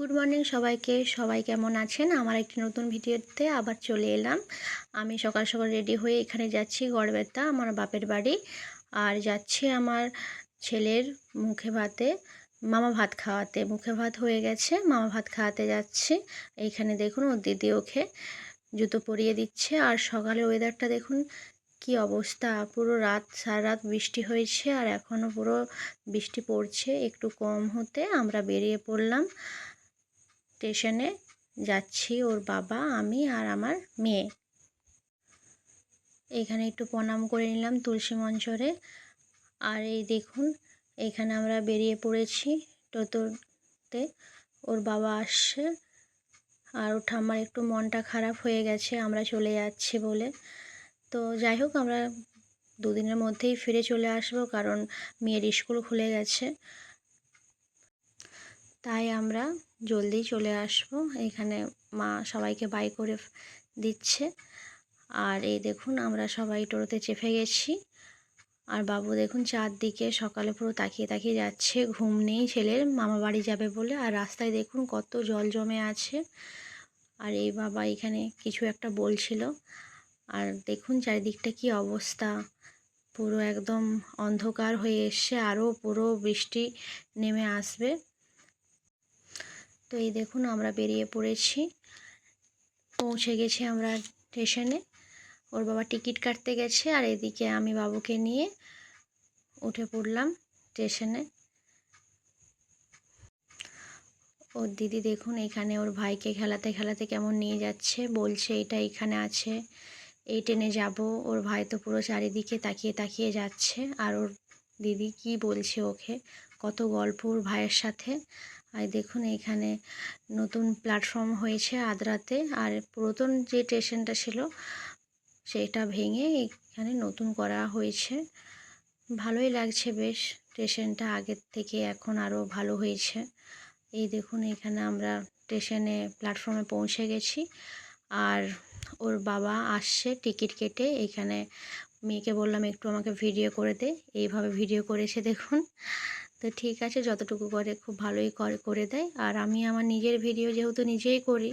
Good morning সবাইকে। সবাই কেমন আছেন? আমার একটি নতুন ভিডিওতে আবার চলে এলাম। আমি সকাল সকাল রেডি হয়ে এখানে যাচ্ছি গড়বেতা, আমার বাপের বাড়ি। আর যাচ্ছি আমার ছেলের মুখে ভাতে, মামা ভাত খাওয়াতে। মুখে ভাত হয়ে গেছে, মামা ভাত খাওয়াতে যাচ্ছি। এইখানে দেখুন, ওর দিদি ওকে জুতো পরিয়ে দিচ্ছে। আর সকালে ওয়েদারটা দেখুন, কি অবস্থা! পুরো রাত, সারা রাত বৃষ্টি হয়েছে আর এখনও পুরো বৃষ্টি পড়ছে। একটু কম হতে আমরা বেরিয়ে পড়লাম। স্টেশনে যাচ্ছি ওর বাবা, আমি আর আমার মেয়ে। এখানে একটু প্রণাম করে নিলাম তুলসী মঞ্চরে। আর এই দেখুন, এখানে আমরা বেরিয়ে পড়েছি টোটোতে। ওর বাবা আসছে আর ওর ঠাম্মার একটু মনটা খারাপ হয়ে গেছে, আমরা চলে যাচ্ছি বলে। তো যাই হোক, আমরা দুদিনের মধ্যেই ফিরে চলে আসব কারণ মেয়ের স্কুল খুলে গেছে। তাই আমরা জলদি চলে আসব। এখানে মা সবাইকে বাই করে দিচ্ছে। আর এই দেখুন আমরা সবাই টোটোতে চেপে গেছি। আর বাবু দেখুন চারদিকে সকালে পুরো তাকিয়ে তাকিয়ে যাচ্ছে। ঘুম নেই ছেলের, মামা বাড়ি যাবে বলে। আর রাস্তায় দেখুন কত জল জমে আছে। আর এই বাবা এখানে কিছু একটা বলছিল। আর দেখুন চারিদিকটা কি অবস্থা। পুরো একদম অন্ধকার হয়ে এসছে। আরও পুরো বৃষ্টি নেমে আসবে। তো এই দেখুন, আমরা বেরিয়ে পড়েছি। পৌঁছে গেছি আমরা স্টেশনে। ওর বাবা টিকিট কাটতে গেছে আর এদিকে আমি বাবুকে নিয়ে উঠে পড়লাম স্টেশনে। ওর দিদি দেখুন, এখানে ওর ভাইকে খেলাতে খেলাতে কেমন নিয়ে যাচ্ছে, বলছে এটা এখানে আছে, এই ট্রেনে যাব। ওর ভাই তো পুরো চারিদিকে তাকিয়ে তাকিয়ে যাচ্ছে। আর ওর দিদি কি বলছে ওকে? কত গল্প ওর ভাইয়ের সাথে। আর দেখুন এখানে নতুন প্ল্যাটফর্ম হয়েছে আদ্রাতে, আর পুরাতন যে স্টেশনটা ছিল, সেটা ভেঙে এখানে নতুন করা হয়েছে। ভালোই লাগছে বেশ স্টেশনটা আগের থেকে এখন আরও ভালো হয়েছে। এই দেখুন এখানে আমরা স্টেশনে প্ল্যাটফর্মে পৌঁছে গেছি, আর ওর বাবা আসছে টিকিট কেটে। এখানে মেয়েকে বললাম, একটু আমাকে ভিডিও করে দে। এইভাবে ভিডিও করেছে দেখুন। তো ঠিক আছে, যতটুকু করে খুব ভালোই করে করে দেয়। আর আমি আমার নিজের ভিডিও যেহেতু নিজেই করি,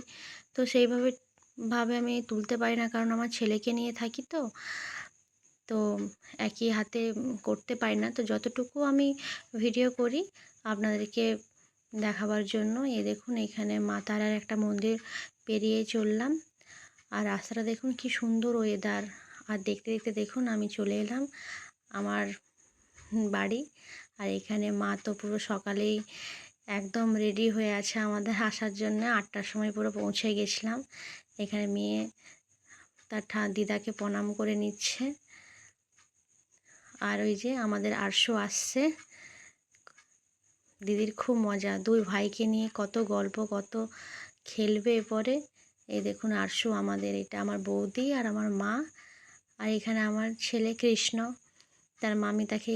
তো সেইভাবে ভাবে আমি তুলতে পারি না, কারণ আমার ছেলেকে নিয়ে থাকি তো। তো একই হাতে করতে পারি না। তো যতটুকু আমি ভিডিও করি আপনাদেরকে দেখাবার জন্য এ দেখুন এখানে মা তারার একটা মন্দির পেরিয়ে চললাম। আর রাস্তাটা দেখুন কি সুন্দর ওয়েদার আর দেখতে দেখতে দেখুন আমি চলে এলাম আমার বাড়ি। আর এখানে মা তো পুরো সকালেই একদম রেডি হয়ে আছে আমাদের আসার জন্য। আটটার সময় পুরো পৌঁছে গেছিলাম। এখানে মেয়ে তার ঠা দিদাকে প্রণাম করে নিচ্ছে। আর ওই যে আমাদের আরশো আসছে। দিদির খুব মজা। দুই ভাইকে নিয়ে কত গল্প, কত খেলবে পরে এই দেখুন আরশু আমাদের, এটা আমার বৌদি আর আমার মা। আর এখানে আমার ছেলে কৃষ্ণ। তার মামি তাকে